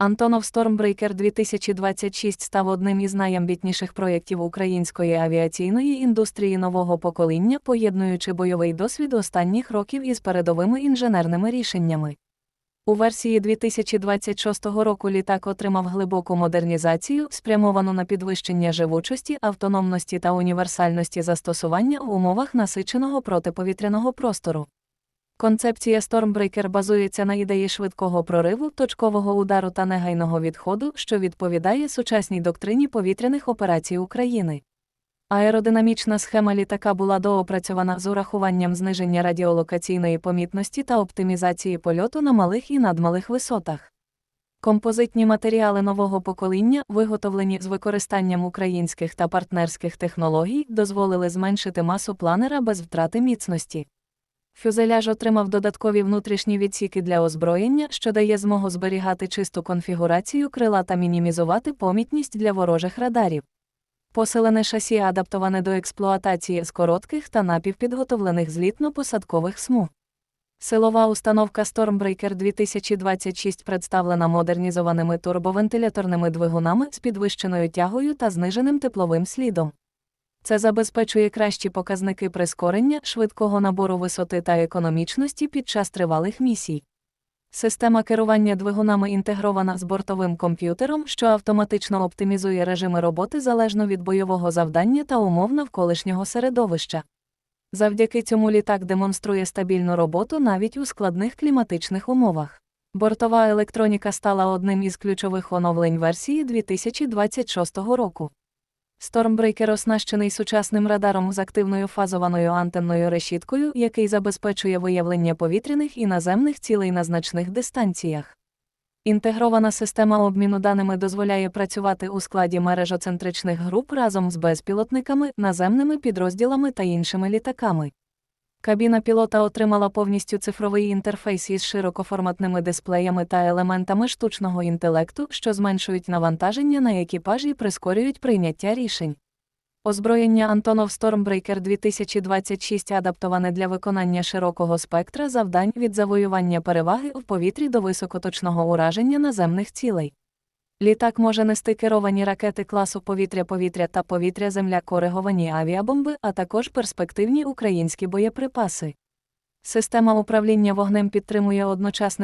Антонов Stormbreaker 2026 став одним із найамбітніших проєктів української авіаційної індустрії нового покоління, поєднуючи бойовий досвід останніх років із передовими інженерними рішеннями. У версії 2026 року літак отримав глибоку модернізацію, спрямовану на підвищення живучості, автономності та універсальності застосування в умовах насиченого протиповітряного простору. Концепція Stormbreaker базується на ідеї швидкого прориву, точкового удару та негайного відходу, що відповідає сучасній доктрині повітряних операцій України. Аеродинамічна схема літака була доопрацьована з урахуванням зниження радіолокаційної помітності та оптимізації польоту на малих і надмалих висотах. Композитні матеріали нового покоління, виготовлені з використанням українських та партнерських технологій, дозволили зменшити масу планера без втрати міцності. Фюзеляж отримав додаткові внутрішні відсіки для озброєння, що дає змогу зберігати чисту конфігурацію крила та мінімізувати помітність для ворожих радарів. Посилене шасі адаптоване до експлуатації з коротких та напівпідготовлених злітно-посадкових смуг. Силова установка Stormbreaker 2026 представлена модернізованими турбовентиляторними двигунами з підвищеною тягою та зниженим тепловим слідом. Це забезпечує кращі показники прискорення, швидкого набору висоти та економічності під час тривалих місій. Система керування двигунами інтегрована з бортовим комп'ютером, що автоматично оптимізує режими роботи залежно від бойового завдання та умов навколишнього середовища. Завдяки цьому літак демонструє стабільну роботу навіть у складних кліматичних умовах. Бортова електроніка стала одним із ключових оновлень версії 2026 року. Stormbreaker оснащений сучасним радаром з активною фазованою антенною решіткою, який забезпечує виявлення повітряних і наземних цілей на значних дистанціях. Інтегрована система обміну даними дозволяє працювати у складі мережоцентричних груп разом з безпілотниками, наземними підрозділами та іншими літаками. Кабіна пілота отримала повністю цифровий інтерфейс із широкоформатними дисплеями та елементами штучного інтелекту, що зменшують навантаження на екіпаж і прискорюють прийняття рішень. Озброєння Антонов Stormbreaker 2026 адаптоване для виконання широкого спектра завдань від завоювання переваги в повітрі до високоточного ураження наземних цілей. Літак може нести керовані ракети класу повітря-повітря та повітря-земля кориговані авіабомби, а також перспективні українські боєприпаси. Система управління вогнем підтримує одночасне